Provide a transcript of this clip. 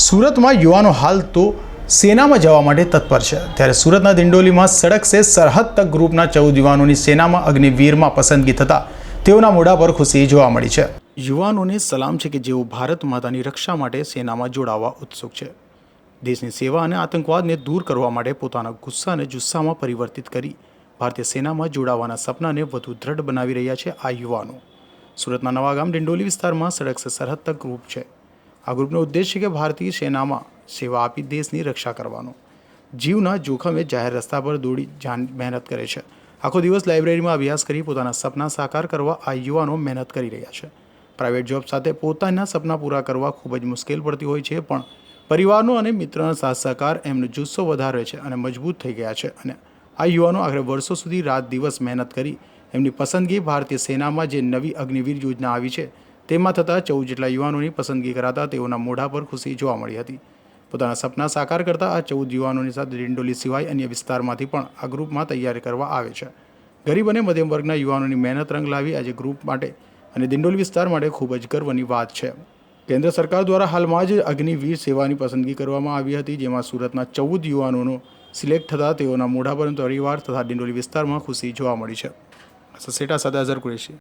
સુરતમાં યુવાનો હાલ તો સેનામાં જવા માટે તત્પર છે. ત્યારે સુરતના દિંડોલીમાં સડક સે સરહદ તક ગ્રુપના ચૌદ યુવાનોની સેનામાં અગ્નિવીરમાં પસંદગી થતાં તેઓના મોઢા પર ખુશી જોવા મળી છે. યુવાનોને સલામ છે કે જેઓ ભારત માતાની રક્ષા માટે સેનામાં જોડાવા ઉત્સુક છે. દેશની સેવા અને આતંકવાદને દૂર કરવા માટે પોતાના ગુસ્સાને જુસ્સામાં પરિવર્તિત કરી ભારતીય સેનામાં જોડાવાના સપનાને વધુ દ્રઢ બનાવી રહ્યા છે આ યુવાનો. સુરતના નવાગામ ડિંડોલી વિસ્તારમાં સડક સે સરહદ તક ગ્રુપ છે. આ ગ્રુપનો ઉદ્દેશ છે કે ભારતીય સેનામાં સેવા આપી દેશની રક્ષા કરવાનો. જીવના જોખમે જાહેર રસ્તા પર દોડી જાન મહેનત કરે છે. આખો દિવસ લાઇબ્રેરીમાં અભ્યાસ કરી પોતાના સપના સાકાર કરવા આ યુવાનો મહેનત કરી રહ્યા છે. પ્રાઇવેટ જોબ સાથે પોતાના સપના પૂરા કરવા ખૂબ જ મુશ્કેલ પડતી હોય છે, પણ પરિવારનો અને મિત્રોનો સાથ સહકાર એમનો જુસ્સો વધારે છે અને મજબૂત થઈ ગયા છે અને આ યુવાનો આખરે વર્ષો સુધી રાત દિવસ મહેનત કરી એમની પસંદગી ભારતીય સેનામાં જે નવી અગ્નિવીર યોજના આવી છે તેમાં થતાં ચૌદ જેટલા યુવાનોની પસંદગી કરાતા તેઓના મોઢા પર ખુશી જોવા મળી હતી. પોતાના સપના સાકાર કરતા આ ચૌદ યુવાનોની સાથે ડિંડોલી સિવાય અન્ય વિસ્તારમાંથી પણ આ ગ્રુપમાં તૈયારી કરવા આવે છે. ગરીબ અને મધ્યમ વર્ગના યુવાનોની મહેનત રંગ લાવી આજે ગ્રુપ માટે અને દિંડોલી વિસ્તાર માટે ખૂબ જ ગર્વની વાત છે. કેન્દ્ર સરકાર દ્વારા હાલમાં જ અગ્નિવીર સેવાની પસંદગી કરવામાં આવી હતી, જેમાં સુરતના ચૌદ યુવાનોનો સિલેક્ટ થતાં તેઓના મોઢા પર પરિવાર તથા ડિંડોલી વિસ્તારમાં ખુશી જોવા મળી છે. સસેટા સાથે અઝર કુરેશી.